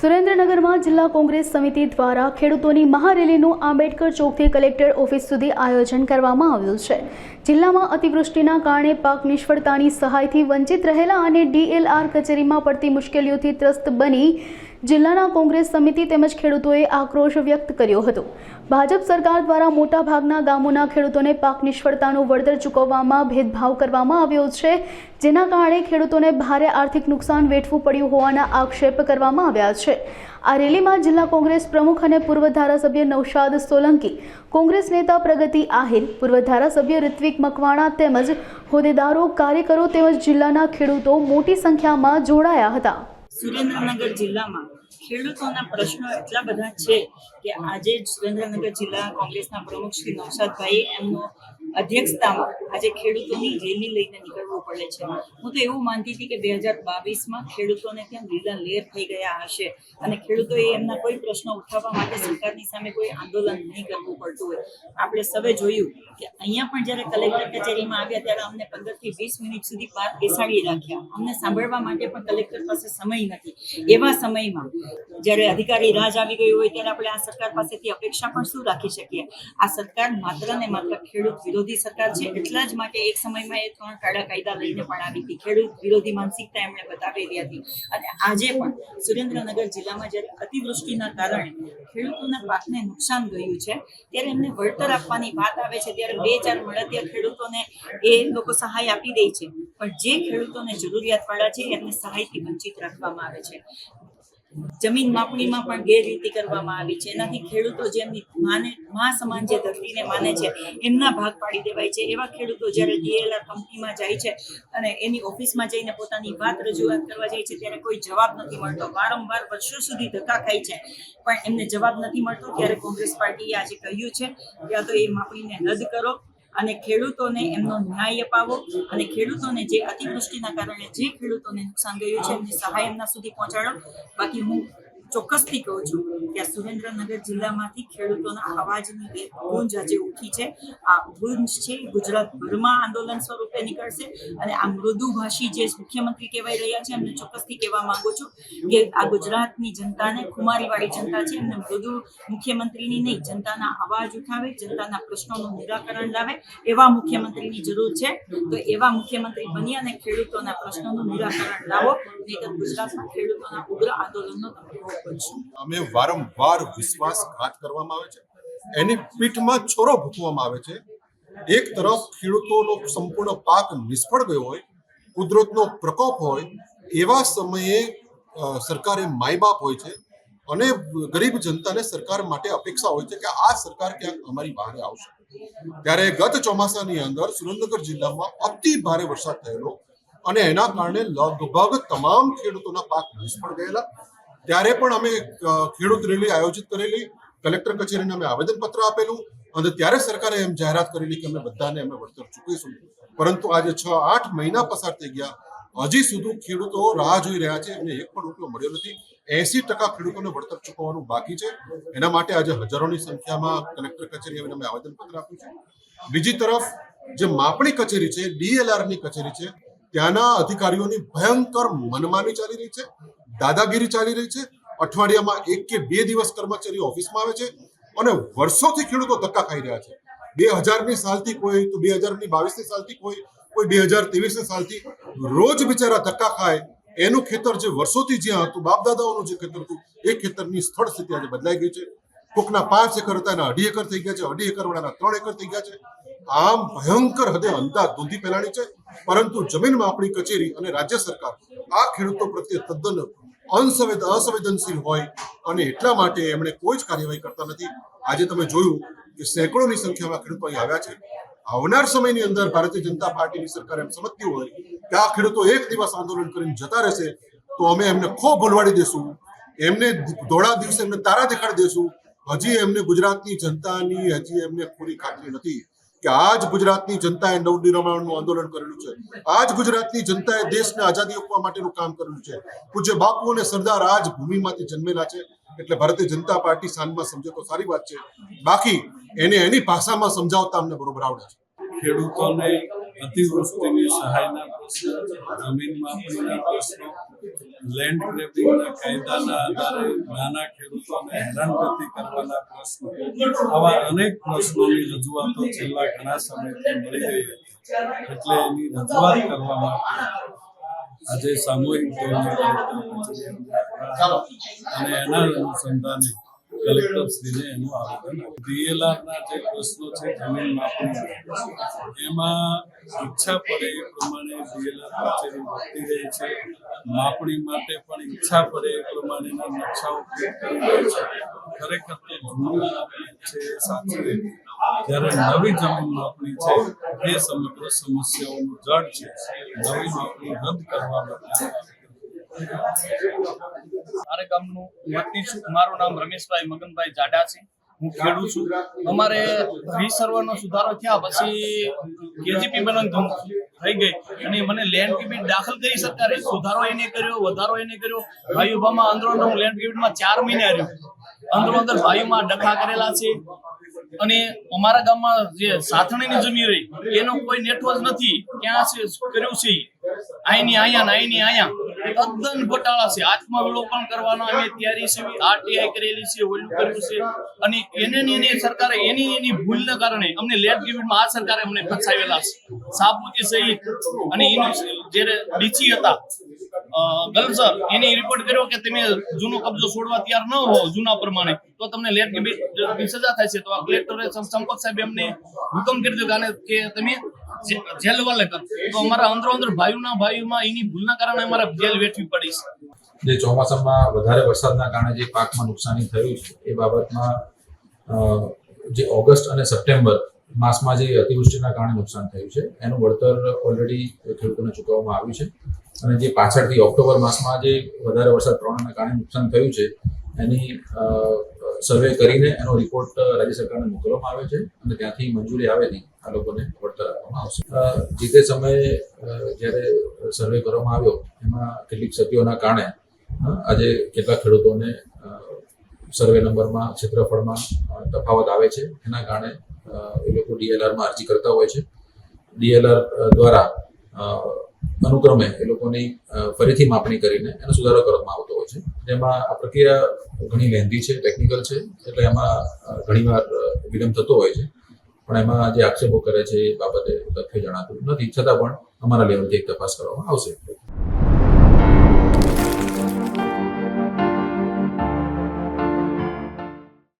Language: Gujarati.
સુરેન્દ્રનગરમાં જિલ્લા કોંગ્રેસ સમિતિ દ્વારા ખેડૂતોની મહારેલીનું આંબેડકર ચોકથી કલેક્ટર ઓફિસ સુધી આયોજન કરવામાં આવ્યું છે. જિલ્લામાં અતિવૃષ્ટિના કારણે પાક નિષ્ફળતાની સહાયથી વંચિત રહેલા અને ડીએલઆર કચેરીમાં પડતી મુશ્કેલીઓથી ત્રસ્ત બની જિલ્લાના કોંગ્રેસ સમિતિ તેમજ ખેડૂતોએ આક્રોશ વ્યક્ત કર્યો હતો. ભાજપ સરકાર દ્વારા મોટાભાગના ગામોના ખેડૂતોને પાક નિષ્ફળતાનું વળતર ચૂકવવામાં ભેદભાવ કરવામાં આવ્યો છે, જેના કારણે ખેડૂતોને ભારે આર્થિક નુકસાન વેઠવું પડ્યું હોવાના આક્ષેપ કરવામાં આવ્યા છે. આ રેલીમાં જિલ્લા કોંગ્રેસ પ્રમુખ અને પૂર્વ ધારાસભ્ય નૌશાદ સોલંકી, કોંગ્રેસ નેતા પ્રગતિ આહિર, પૂર્વ ધારાસભ્ય ઋત્વિક મકવાણા તેમજ હોદ્દેદારો, કાર્યકરો તેમજ જિલ્લાના ખેડૂતો મોટી સંખ્યામાં જોડાયા હતા. સુરેન્દ્રનગર જિલ્લામાં ખેડૂતોના પ્રશ્નો એટલા બધા છે કે આજે સુરેન્દ્રનગર જિલ્લા કોંગ્રેસના પ્રમુખ શ્રી નૌશાદભાઈ એમનો અધ્યક્ષતામાં આજે ખેડૂતોની રેલી લઈને નીકળવું પડે છે. હું તો એવું માનતી હતી કે બે હજાર બાવીસમાં ખેડૂતોને ત્યાં લીલા લેર થઈ ગયા હશે અને ખેડૂતોએ એમના કોઈ પ્રશ્નો ઉઠાવવા માટે સરકારની સામે કોઈ આંદોલન નહીં કરવું પડતું હોય. આપણે સૌએ જોયું કે અહીંયા પણ જ્યારે કલેક્ટર કચેરીમાં આવ્યા ત્યારે અમને પંદરથી વીસ મિનિટ સુધી પાર બેસાડી રાખ્યા. અમને સાંભળવા માટે પણ કલેક્ટર પાસે સમય નથી. એવા સમયમાં જ્યારે અધિકારી રાજ આવી ગયું હોય ત્યારે આપણે આ સરકાર પાસેથી અપેક્ષા પણ શું રાખી શકીએ? આ સરકાર માત્ર ને માત્ર ખેડૂત વિરોધી સરકાર છે, એટલા જ માટે એક સમયમાં એ ત્રણ કાળા કાયદા લઈને પણ આવી હતી. ખેડૂત વિરોધી માનસિકતા એમણે બતાવેલી હતી. અને આજે પણ સુરેન્દ્રનગર જિલ્લામાં જ્યારે અતિવૃષ્ટિના કારણે ખેડૂતોના પાકને નુકસાન ગયું છે, ત્યારે એમને વળતર આપવાની વાત આવે છે, ત્યારે બે ચાર મળતિયા ખેડૂતોને એ લોકો સહાય આપી દે છે. પણ જે ખેડૂતોને જરૂરિયાતવાળા છે, એમને સહાયથી વંચિત રાખવામાં આવે છે. જમીન માપણીમાં પણ ગેરરીતિ કરવામાં આવી છે. એનાથી ખેડૂતો જેમની માને મા સમાન જે ધરતીને માને છે, એમના ભાગ પાડી દેવાય છે. એવા ખેડૂતો જ્યારે ડીએલઆર કંપનીમાં જાય છે અને એની ઓફિસમાં જઈને પોતાની વાત રજૂઆત કરવા જાય છે, ત્યારે કોઈ જવાબ નથી મળતો. વારંવાર વર્ષો સુધી ધક્કા ખાય છે, પણ એમને જવાબ નથી મળતો. ત્યારે કોંગ્રેસ પાર્ટીએ આજે કહ્યું છે, યા તો એ માપણીને રદ કરો અને ખેડૂતોને એમનો ન્યાય અપાવો અને ખેડૂતોને જે અતિવૃષ્ટિના કારણે જે ખેડૂતોને નુકસાન ગયું છે એમની સહાય એમના સુધી પહોંચાડો. બાકી હું ચોક્કસથી કહું છું કે આ સુરેન્દ્રનગર જિલ્લામાંથી ખેડૂતોના અવાજની એક ગુંજ આજે ઉઠી છે. આ ગુંજ છે, ગુજરાતભરમાં આંદોલન સ્વરૂપે નીકળશે અને આ મૃદુભાષી જે મુખ્યમંત્રી કહેવાય રહ્યા છે, એમને ચોક્કસથી કહેવા માંગુ છું કે આ ગુજરાતની જનતાને ખુમારીવાળી જનતા છે. એમને મૃદુ મુખ્યમંત્રીની નહીં, જનતાના અવાજ ઉઠાવે, જનતાના પ્રશ્નોનું નિરાકરણ લાવે એવા મુખ્યમંત્રીની જરૂર છે. તો એવા મુખ્યમંત્રી બની અને ખેડૂતોના પ્રશ્નોનું નિરાકરણ લાવો. નહીં તો ગુજરાતમાં ખેડૂતોના ઉગ્ર આંદોલનનો તમે અમે વારંવાર વિશ્વાસઘાત કરવામાં આવે છે. એની પીઠમાં છોરો ભૂકવામાં આવે છે. એક તરફ ખેડૂતોનો સંપૂર્ણ પાક નિષ્ફળ ગયો હોય, કુદરતનો પ્રકોપ હોય, એવા સમયે સરકારે માયબાપ હોય છે અને ગરીબ જનતાને સરકાર માટે અપેક્ષા હોય છે કે આ સરકાર ક્યાંક અમારી બહારે આવશે. ત્યારે ગત ચોમાસાની અંદર સુરેન્દ્રનગર જિલ્લામાં અતિ ભારે વરસાદ થયેલો અને એના કારણે લગભગ તમામ ખેડૂતોના પાક નિષ્ફળ ગયેલા. ત્યારે પણ અમે ખેડૂત રેલી આયોજિત કરેલી, કલેક્ટર કચેરીને અમે આવેદનપત્ર આપેલું અને ત્યારે સરકારે એમ જાહેરાત કરેલી કે અમે બધાને અમે વળતર ચૂકવીશું. પરંતુ આજે છ, આઠ મહિના પસાર થઈ ગયા. હજી સુધી ખેડૂતો રાહ જોઈ રહ્યા છે એમને એક પણ રૂપિયો મળ્યો નથી. એસી ટકા ખેડૂતોને વળતર ચૂકવવાનું બાકી છે. એના માટે આજે હજારોની સંખ્યામાં કલેક્ટર કચેરી અમે આવેદનપત્ર આપ્યું છે. બીજી તરફ, જે માપણી કચેરી છે ડીએલઆરની કચેરી છે, ત્યાંના અધિકારીઓની ભયંકર મનમાની ચાલી રહી છે. દાદાગીરી ચાલી રહી છે. અઠવાડિયામાં એક કે બે દિવસ કર્મચારી ઓફિસમાં આવે છે અને વર્ષોથી ખેડૂતો ધક્કા ખાઈ રહ્યા છે. બે હજારની સાલથી કોઈ, તો બે હજારની બાવીસની સાલથી કોઈ કોઈ બે હજાર ત્રેવીસની સાલથી રોજ બિચારા ધક્કા ખાય. એનું ખેતર જે વર્ષોથી જ્યાં હતું બાપ દાદાઓનું જે ખેતર હતું, એ ખેતરની સ્થળ સ્થિતિ આજે બદલાઈ ગઈ છે. કોકના પાંચ એકર હતા, એના અઢી એકર થઈ ગયા છે. અઢી એકર વાળાના ત્રણ એકર થઈ ગયા છે. આમ ભયંકર હદે અંદાજ ધૂંધી ફેલાણી છે. પરંતુ જમીન આપણી કચેરી અને રાજ્ય સરકાર આ ખેડૂતો પ્રત્યે તદ્દન અનસંવેદ અસંવેદનશીલ હોય અને એટલા માટે એમણે કોઈ જ કાર્યવાહી કરતા નથી. આજે તમે જોયું કે સેંકડોની સંખ્યામાં ખેડૂતો અહીં આવ્યા છે. આવનાર સમયની અંદર ભારતીય જનતા પાર્ટીની સરકાર એમ સમજતી હોય કે આ ખેડૂતો એક દિવસ આંદોલન કરીને જતા રહેશે, તો અમે એમને ખો ભૂલવાડી દેશું. એમને ધોળા દિવસે એમને તારા દેખાડી દેશું. હજી એમને ગુજરાતની જનતાની, હજી એમને પૂરી ખાતરી નથી. કે આજ ગુજરાતની જનતાએ નવનિર્માણનું આંદોલન કરેલું છે. આજ ગુજરાતની જનતાએ દેશને આઝાદી આપવા માટેનું કામ કરેલું છે. પૂજ્ય બાપુ અને સરદાર આજ ભૂમિમાંથી જન્મેલા છે. એટલે ભારતીય જનતા પાર્ટી સાંજમાં સમજે તો સારી વાત છે. બાકી એને એની ભાષામાં સમજાવતા અમને બરોબર આવડે છે. ખેડૂતોને અતિવૃષ્ટિની સહાયના પ્રશ્નો જમીન માપણીના પ્રશ્નો લેન્ડ ગ્રેબિંગના કાયદાના આધારે નાના ખેડૂતોને હેરાનગતિ કરવાના પ્રશ્નો આવા અનેક પ્રશ્નોની રજૂઆતો છેલ્લા ઘણા સમયથી મળી રહી હતી. એટલે એની રજૂઆત કરવા માટે આજે સામૂહિક અને એના અનુસંધાને કલેક્ટરશ્રીને એનું આવેદન ડીએલઆરના જે પ્રશ્નો છે, જમીન માપણી એમાં ઈચ્છા પડે એ પ્રમાણે ડીએલઆર કચેરી વધતી રહી છે. માપણી માટે પણ ઈચ્છા પડે એ પ્રમાણેના નકશાઓ ખરેખર તો જૂનું છે સાચી જ્યારે નવી જમીન માપણી છે, એ સમગ્ર સમસ્યાઓનું જડ છે. નવી માપણી રદ કરવા માટે મારે નામ રમેશભાઈ મગનભાઈ જાડા છે. હું ખેડૂત છું. અમારે રીસર્વરનો સુધારો થયા પછી કેજીપી બનવાનું થઈ ગઈ અને મને લેન્ડ ક્રેડિટ દાખલ કરી સરકારે. સુધારો એને કર્યો, વધારો એને કર્યો. ભાઈઓભામાં અંદરો હું લેન્ડ ક્રેડિટમાં ચાર મહિને રહ્યો અંદરો અંદર ભાઈઓમાં ડખા કરેલા છે. અને અમારા ગામમાં જે સાથણીની જમીન રહી, એનો કોઈ નેટવર્ક નથી. ક્યાં છે, કર્યું છે? અહીંની અહીંયા અહીંની અહીંયા તદ્દન ઘોટાળા છે. આત્મવિલોપન કરવાનો અમે તૈયારી છે આરટીઆઈ કરેલી છે, ઓલું કર્યું છે. અને એને એને સરકારે એની એની ભૂલને કારણે અમને લેટ ક્રિકેટમાં આ સરકારે અમને ફસાવેલા છે. સાબુતી સહિત અને એનો જ્યારે ડીસી હતા ગલસર એને રિપોર્ટ કર્યો કે તમે જૂનો કબજો છોડવા તૈયાર ન હો જૂના પ્રમાણે, તો તમને લેટ ક્રિકેટ સજા થાય છે. તો આ કલેક્ટરે સં- સંપત સાહેબે અમને હુકમ કરી દીધો કે તમે જેલ વાલે તો અમારા અંદરો અંદર ભાઈઓના ભાઈઓમાં એની ભૂલના કારણે અમારે જેલ વેઠવી પડી છે. જે ચોમાસામાં વધારે વરસાદના કારણે જે પાકમાં નુકસાની થયું છે, એ બાબતમાં જે ઓગસ્ટ અને સપ્ટેમ્બર માસમાં જે અતિવૃષ્ટિના કારણે નુકસાન થયું છે, એનું વળતર ઓલરેડી ખેડૂતોને ચૂકવવામાં આવ્યું છે. અને જે પાછળથી ઓક્ટોબર માસમાં જે વધારે વરસાદ પ્રમાણના કારણે નુકસાન થયું છે, એની સર્વે કરીને એનો રિપોર્ટ રાજ્ય સરકારને મોકલવામાં આવે છે અને ત્યાંથી મંજૂરી આવેથી આ લોકોને વળતર આપવામાં આવશે. જે તે સમયે જ્યારે સર્વે કરવામાં આવ્યો, એમાં કેટલીક ક્ષતિઓના કારણે આજે કેટલા ખેડૂતોને સર્વે નંબરમાં, ક્ષેત્રફળમાં તફાવત આવે છે. એના કારણે એ લોકો ડીએલઆરમાં અરજી કરતા હોય છે. ડીએલઆર દ્વારા અનુક્રમે એ લોકોની ફરીથી માપણી કરીને એનો સુધારો કરવામાં આવતો હોય છે. જેમાં આ પ્રક્રિયા ઘણી લેન્ધી છે, ટેકનિકલ છે, એટલે એમાં ઘણીવાર વિલંબ થતો હોય છે. પણ એમાં જે આક્ષેપો કરે છે એ બાબતે તથ્ય જણાતું નથી. છતાં પણ અમારા લેવલથી એક તપાસ કરવામાં આવશે.